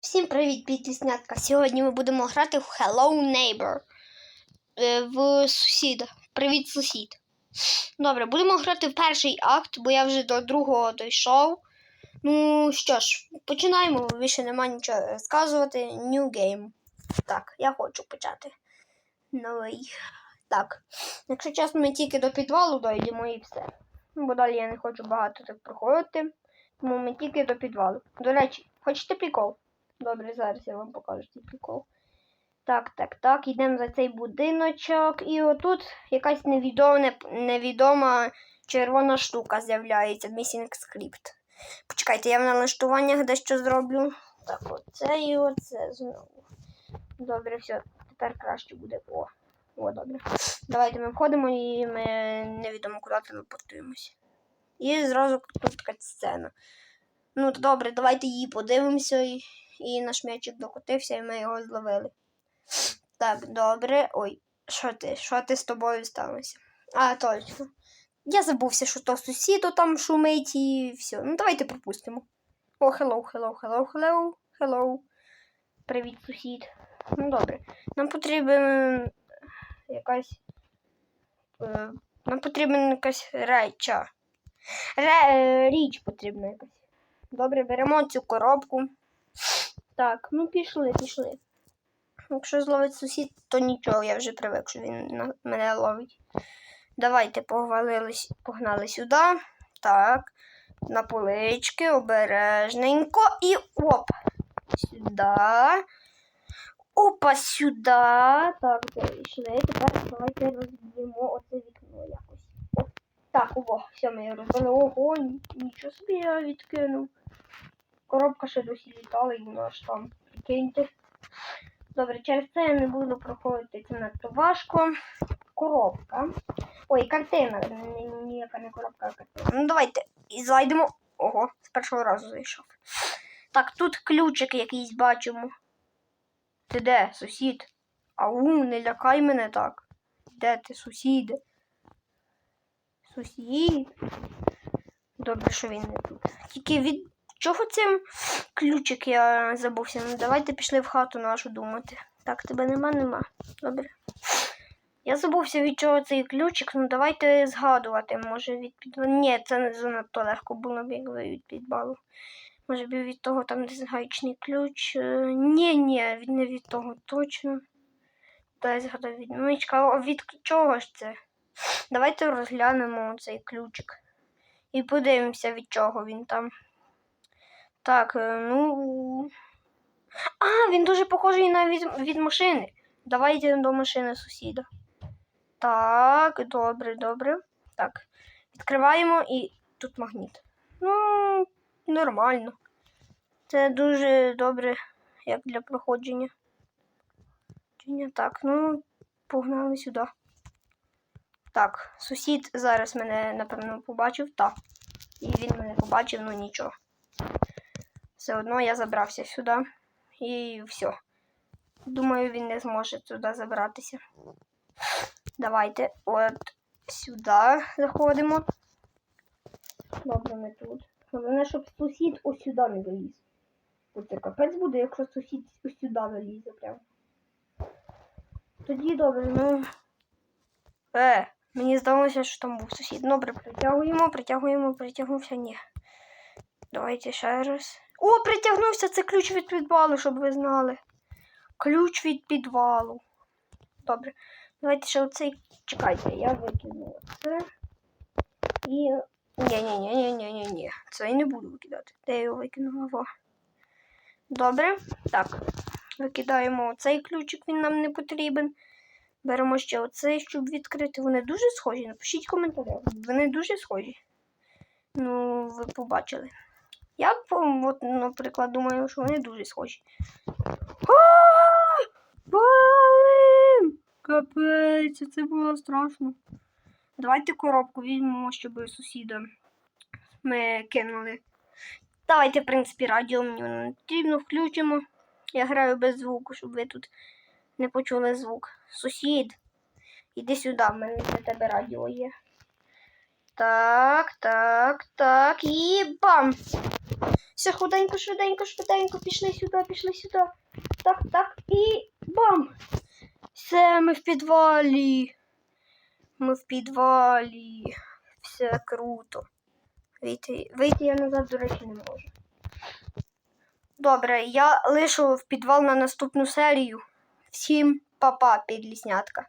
Всім привіт, підліснятка! Сьогодні ми будемо грати в Hello Neighbor е, в сусіда. Привіт, сусід. Добре, будемо грати в перший акт, бо я вже до другого дійшов. Ну що ж, починаємо, більше нема нічого розказувати. New game. Так, я хочу почати. Новий. Так. Якщо чесно, ми тільки до підвалу дойдемо і все. Бо далі я не хочу багато так проходити. Тому ми тільки до підвалу. До речі, хочете прикол? Добре, зараз я вам покажу цей прикол. Так, так, так, йдемо за цей будиночок. І отут якась невідома, невідома червона штука з'являється. Missing script. Почекайте, я в налаштуваннях дещо зроблю. Так, оце і оце знову. Добре, все, тепер краще буде. О, о, добре. Давайте ми входимо і ми невідомо куди телепортуємося. І зразу тут така сцена. Ну, добре, давайте її подивимося. І, наш м'ячик докотився, і ми його зловили. Так, добре. Ой, що ти? Що ти з тобою сталося? А, точно. Я забувся, що то сусіду там шумить і все. Ну, давайте пропустимо. О, hello, hello, hello, hello, hello. Привіт, сусід. Ну, добре. Нам потрібен якась. е, Нам потрібна якась реча. Ре, е, річ потрібна якась. Добре, беремо цю коробку. Так, ну пішли, пішли. Якщо зловить сусід, то нічого, я вже привик, що він мене ловить. Давайте повалились, погнали сюди. Так. На полички, обережненько і оп. Сюди. Опа, сюди. Так, зайшли. Тепер давайте розб'ємо оце вікно якось. О, так, ого, все, ми його розбили. Ого, нічого собі я відкинув. Коробка ще досі літала і вона ж там. Прикиньте. Добре, через це я не буду проходити це надто важко. Коробка. Ой, картина. Ні- Ніяка не коробка, а картина. Ну давайте зайдемо. Ого, з першого разу зайшов. Так, тут ключик якийсь бачимо. Ти де, сусід? Ау, не лякай мене так. Де ти, сусіде? Сусід? Добре, що він не тут. Тільки від чого цим ключик я забувся? Ну давайте пішли в хату нашу думати. Так, тебе нема, нема. Добре. Я забувся від чого цей ключик, ну давайте згадувати. Може від. Ні, це не занадто легко було б, якби від підвалу. Може б від того там десь гаечний ключ. Е, Ні, ні, не від того точно. Дай згадаю від. Ну, від чого ж це? Давайте розглянемо цей ключик. І подивимося, від чого він там. Так, е, ну. А, він дуже похожий на від, від машини. Давайте до машини сусіда. Так, добре, добре. Так. Відкриваємо і тут магніт. Ну, нормально. Це дуже добре, як для проходження. Так, ну, погнали сюди. Так, сусід зараз мене, напевно, побачив. Так. І він мене побачив, ну нічого. Все одно я забрався сюди. І все. Думаю, він не зможе туди забратися. Давайте от сюди заходимо. Добре, ми тут. Головне, щоб сусід ось сюди не заліз. Це капець буде, якщо сусід ось сюди залізе прям. Тоді добре, ну. Е, мені здалося, що там був сусід. Добре, притягуємо, притягуємо, притягнувся. Ні. Давайте ще раз. О, притягнувся! Це ключ від підвалу, щоб ви знали. Ключ від підвалу. Добре. Давайте ще оцей. Чекайте, я викину це. І. Ні-ні-ні-ні-ні-ні. Це я не буду викидати. Де я його викинула? Во. Добре. Так. Викидаємо оцей ключик, він нам не потрібен. Беремо ще оцей, щоб відкрити. Вони дуже схожі. Напишіть в коментарях. Вони дуже схожі. Ну, ви побачили. Я, по- от, наприклад, думаю, що вони дуже схожі. А! Капець, це було страшно. Давайте коробку візьмемо, щоб сусіда ми кинули. Давайте, в принципі, радіо мені не потрібно включимо. Я граю без звуку, щоб ви тут не почули звук. Сусід, іди сюди, в мене для тебе радіо є. Так, так, так. І бам! Все, худенько, швиденько, швиденько, пішли сюди, пішли сюди. Так, так, і бам! Все, ми в підвалі. Ми в підвалі. Все круто. Вийти, вийти я назад, до речі, не можу. Добре, я лишу в підвал на наступну серію. Всім па-па, підліснятка.